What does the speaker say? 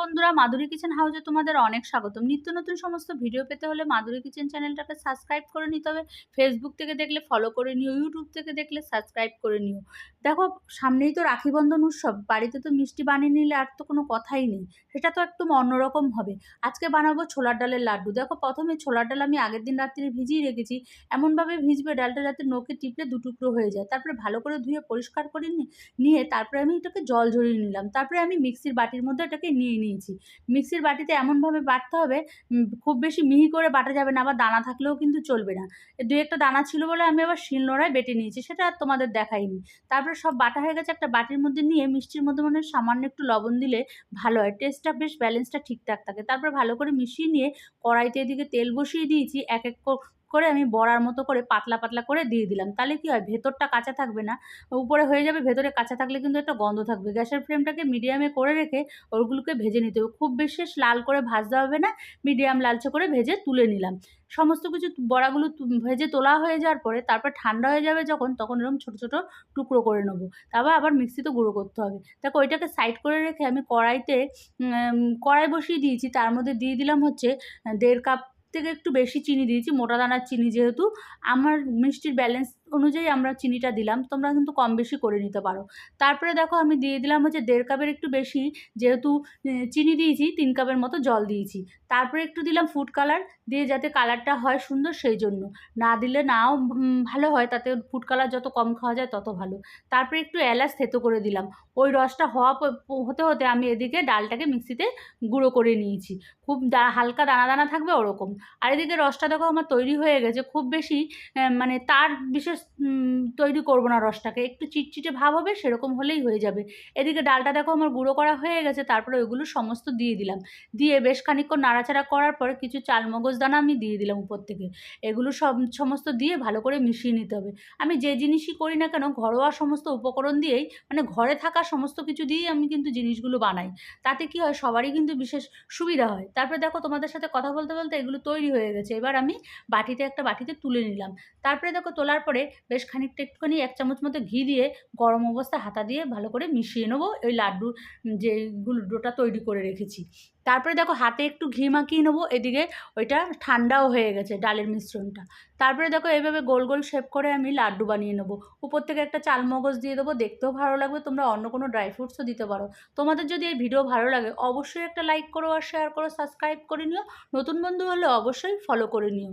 বন্ধুরা, মাধুরী কিচেন হাউসে তোমাদের অনেক স্বাগতম। নিত্য নতুন সমস্ত ভিডিও পেতে হলে মাধুরী কিচেন চ্যানেলটাকে সাবস্ক্রাইব করে নিতে হবে। ফেসবুক থেকে দেখলে ফলো করে নিও ইউটিউব থেকে দেখলে সাবস্ক্রাইব করে নিও। দেখো, সামনেই তো রাখি বন্ধন উৎসব, বাড়িতে তো মিষ্টি বানিয়ে নিলে আর তো কোনো কথাই নেই। সেটা তো একদম অন্যরকম হবে। আজকে বানাবো ছোলার ডালের লাড্ডু। দেখো, প্রথমে ছোলার ডাল আমি আগের দিন রাত্রে ভিজিয়ে রেখেছি। এমনভাবে ভিজবে, ডালটা যাতে নোকে টিপলে দু টুকরো হয়ে যায়। তারপরে ভালো করে ধুয়ে পরিষ্কার করে নিয়ে তারপরে আমি এটাকে জল ঝরিয়ে নিলাম। তারপরে আমি মিক্সির বাটির মধ্যে এটাকে নিয়ে নিয়েছি। মিক্সির বাটিতে এমনভাবে বাটতে হবে খুব বেশি মিহি করে বাটা যাবে না, আবার দানা থাকলেও কিন্তু চলবে না। দু একটা দানা ছিল বলে আমি আবার শিলনোড়ায় বেটে নিয়েছি, সেটা আর তোমাদের দেখাইনি। তারপরে সব বাটা হয়ে গেছে একটা বাটির মধ্যে নিয়ে মিষ্টির মধ্যে মনে সামান্য একটু লবণ দিলে ভালো হয়। টেস্টটা বেশ ব্যালেন্সটা ঠিকঠাক থাকে। তারপরে ভালো করে মিশিয়ে নিয়ে কড়াইতে এদিকে তেল বসিয়ে দিয়েছি, এক এক করে আমি বড়ার মতো করে পাতলা পাতলা করে দিয়ে দিলাম। তাহলে কি হয়? ভেতরটা কাঁচা থাকবে না। উপরে হয়ে যাবে, ভেতরে কাঁচা থাকলে কিন্তু একটা গন্ধ থাকবে। গ্যাসের ফ্লেমটাকে মিডিয়ামে করে রেখে ওগুলোকে ভেজে নিতে হবে। খুব বেশি লাল করে ভাজতে হবে না, মিডিয়াম লালচে করে ভেজে তুলে নিলাম। সমস্ত কিছু বড়াগুলো ভেজে তোলা হয়ে যাওয়ার পরে তারপর ঠান্ডা হয়ে যাবে যখন, তখন এরকম ছোটো ছোটো টুকরো করে নেব। তারপর আবার মিক্সিতে গুঁড়ো করতে হবে। দেখো ওইটাকে সাইড করে রেখে আমি কড়াইতে কড়াই বসিয়ে দিয়েছি। তার মধ্যে দিয়ে দিলাম হচ্ছে দেড় কাপ থেকে একটু বেশি চিনি দিয়েছি মোটা দানার চিনি যেহেতু। আমার মিষ্টির ব্যালেন্স অনুযায়ী আমরা চিনিটা দিলাম, তোমরা কিন্তু কম বেশি করে নিতে পারো। তারপরে দেখো আমি দিয়ে দিলাম হচ্ছে দেড় কাপের একটু বেশি, যেহেতু চিনি দিয়েছি, তিন কাপের মতো জল দিয়েছি। তারপরে একটু দিলাম ফুড কালার দিয়ে যাতে কালারটা হয় সুন্দর সেই জন্য। না দিলে নাও ভালো হয়, তাতে ফুড কালার যত কম খাওয়া যায় তত ভালো। তারপরে একটু এলাচ থেতো করে দিলাম। ওই রসটা হওয়া হতে হতে আমি এদিকে ডালটাকে মিক্সিতে গুঁড়ো করে নিয়েছি। খুব হালকা দানা দানা থাকবে ওরকম। আর এদিকে রসটা দেখো আমার তৈরি হয়ে গেছে। খুব বেশি মানে তার বিশেষ তৈরি করব না রসটাকে। একটু চিটচিটে ভাব হবে, সেরকম হলেই হয়ে যাবে। এদিকে ডালটা দেখো আমার গুঁড়ো করা হয়ে গেছে, তারপরে ওইগুলো সমস্ত দিয়ে দিলাম। দিয়ে বেশ খানিক্ষণ নাড়াচাড়া করার পরে কিছু চালমগজ দানা আমি দিয়ে দিলাম উপর থেকে। এগুলো সব, সমস্ত দিয়ে ভালো করে মিশিয়ে নিতে হবে। আমি যে জিনিসই করি না কেন, ঘরোয়া সমস্ত উপকরণ দিয়েই মানে ঘরে থাকা সমস্ত কিছু দিয়েই আমি কিন্তু জিনিসগুলো বানাই। তাতে কি হয়, সবারই কিন্তু বিশেষ সুবিধা হয়। তারপরে দেখো তোমাদের সাথে কথা বলতে বলতে এগুলো তৈরি হয়ে গেছে। এবার আমি বাটিতে একটা বাটিতে তুলে নিলাম। তারপরে দেখো তোলার পরে বেশ খানিকটা একটুখানি এক চামচ মতো ঘি দিয়ে গরম অবস্থায় হাতা দিয়ে ভালো করে মিশিয়ে নেব ওই লাড্ডু যেগুলো ডোটা তৈরি করে রেখেছি। তারপরে দেখো হাতে একটু ঘি মাখিয়ে নেব, এদিকে ওইটা ঠান্ডাও হয়ে গেছে ডালের মিশ্রণটা। তারপরে দেখো এইভাবে গোল গোল শেপ করে আমি লাড্ডু বানিয়ে নেব। উপর থেকে একটা চালমগজ দিয়ে দেবো, দেখতেও ভালো লাগবে, তোমরা অন্য কোনো ড্রাই ফ্রুটসও দিতে পারো। তোমাদের যদি এই ভিডিও ভালো লাগে, অবশ্যই একটা লাইক করো আর শেয়ার করো, সাবস্ক্রাইব করে নিও। নতুন বন্ধু হলে অবশ্যই ফলো করে নিও।